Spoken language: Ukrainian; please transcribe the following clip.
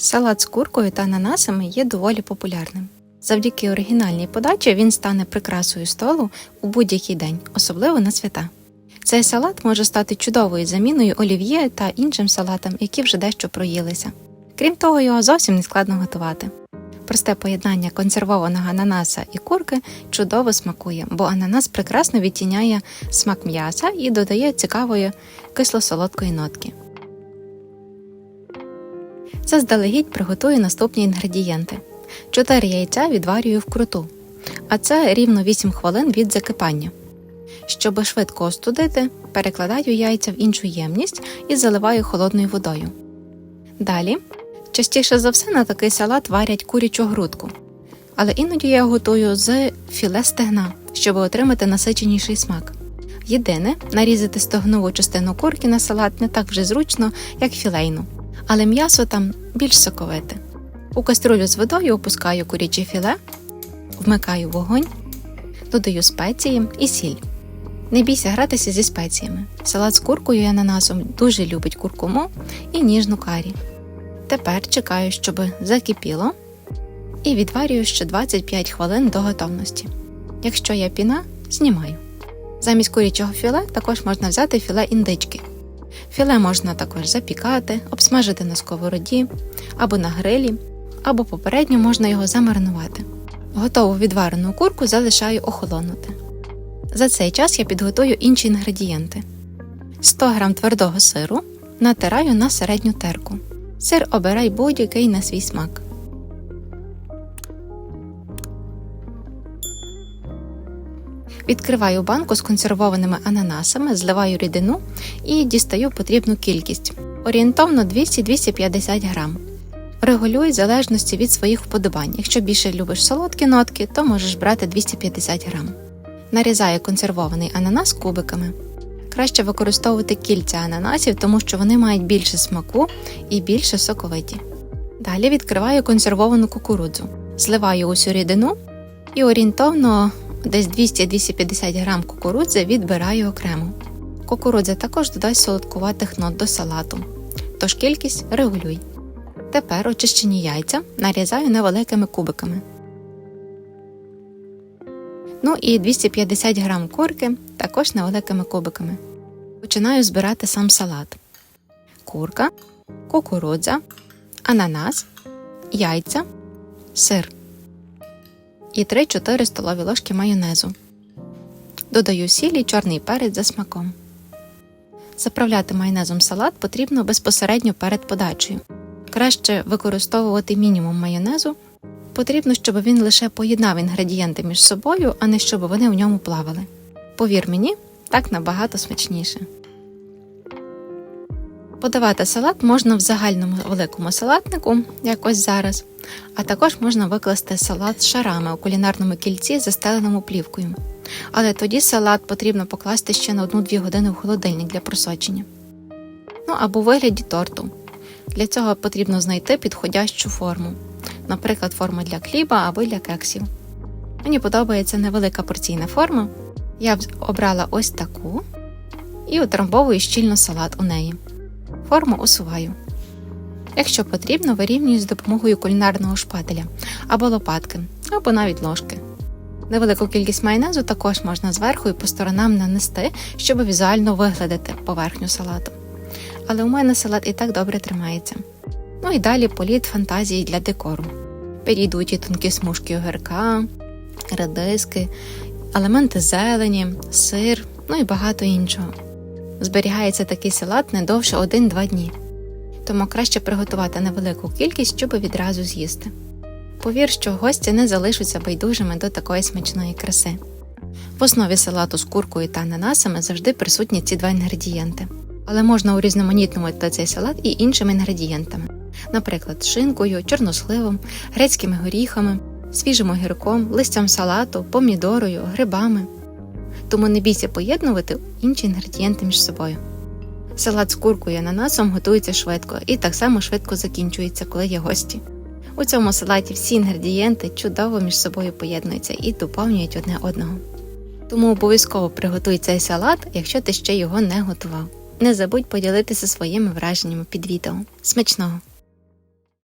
Салат з куркою та ананасами є доволі популярним. Завдяки оригінальній подачі він стане прикрасою столу у будь-який день, особливо на свята. Цей салат може стати чудовою заміною олів'є та іншим салатам, які вже дещо проїлися. Крім того, його зовсім не складно готувати. Просте поєднання консервованого ананаса і курки чудово смакує, бо ананас прекрасно відтіняє смак м'яса і додає цікавої кисло-солодкої нотки. Заздалегідь приготую наступні інгредієнти. 4 яйця відварюю вкруту, а це рівно 8 хвилин від закипання. Щоб швидко остудити, перекладаю яйця в іншу ємність і заливаю холодною водою. Далі, частіше за все, на такий салат варять курячу грудку, але іноді я готую з філе стегна, щоб отримати насиченіший смак. Єдине, нарізати стогнову частину курки на салат не так вже зручно, як філейну, але м'ясо там більш соковите. У каструлю з водою опускаю куряче філе, вмикаю вогонь, додаю спеції і сіль. Не бійся гратися зі спеціями. Салат з куркою і ананасом дуже любить куркуму і ніжну карі. Тепер чекаю, щоб закипіло, і відварюю ще 25 хвилин до готовності. Якщо є піна, знімаю. Замість курячого філе також можна взяти філе індички. Філе можна також запікати, обсмажити на сковороді або на грилі, або попередньо можна його замаринувати. Готову відварену курку залишаю охолонути. За цей час я підготую інші інгредієнти: 100 г твердого сиру натираю на середню терку. Сир обирай будь-який на свій смак. Відкриваю банку з консервованими ананасами, зливаю рідину і дістаю потрібну кількість орієнтовно 200-250 грам. Регулюй залежності від своїх вподобань. Якщо більше любиш солодкі нотки, то можеш брати 250 грам. Нарізаю консервований ананас кубиками. Краще використовувати кільця ананасів, тому що вони мають більше смаку і більше соковиті. Далі відкриваю консервовану кукурудзу, зливаю усю рідину і орієнтовно десь 200-250 грам кукурудзи відбираю окремо. Кукурудза також додасть солодкуватих нот до салату, тож кількість регулюй. Тепер очищені яйця нарізаю невеликими кубиками. Ну і 250 грам курки також невеликими кубиками. Починаю збирати сам салат: курка, кукурудза, ананас, яйця, сир і 3-4 столові ложки майонезу. Додаю сіль і чорний перець за смаком. Заправляти майонезом салат потрібно безпосередньо перед подачею. Краще використовувати мінімум майонезу. Потрібно, щоб він лише поєднав інгредієнти між собою, а не щоб вони в ньому плавали. Повір мені, так набагато смачніше. Подавати салат можна в загальному великому салатнику, як ось зараз, а також можна викласти салат з шарами у кулінарному кільці, застеленому плівкою. Але тоді салат потрібно покласти ще на 1-2 години в холодильник для просочення. Ну або вигляді торту. Для цього потрібно знайти підходящу форму, наприклад, форма для хліба або для кексів. Мені подобається невелика порційна форма. Я обрала ось таку і утрамбовую щільно салат у неї. Форму усуваю. Якщо потрібно, вирівнюю з допомогою кулінарного шпателя або лопатки, або навіть ложки. Невелику кількість майонезу також можна зверху і по сторонам нанести, щоб візуально вигладити поверхню салату. Але у мене салат і так добре тримається. Ну і далі політ фантазії для декору. Підійдуть і тонкі смужки огірка, редиски, елементи зелені, сир, ну і багато іншого. Зберігається такий салат не довше 1-2 дні, тому краще приготувати невелику кількість, щоб відразу з'їсти. Повір, що гості не залишаться байдужими до такої смачної краси. В основі салату з куркою та ананасами завжди присутні ці два інгредієнти, але можна урізноманітнувати цей салат і іншими інгредієнтами, наприклад, шинкою, чорносливом, грецькими горіхами, свіжим огірком, листям салату, помідорою, грибами. Тому не бійся поєднувати інші інгредієнти між собою. Салат з куркою і ананасом готується швидко і так само швидко закінчується, коли є гості. У цьому салаті всі інгредієнти чудово між собою поєднуються і доповнюють одне одного. Тому обов'язково приготуй цей салат, якщо ти ще його не готував. Не забудь поділитися своїми враженнями під відео. Смачного!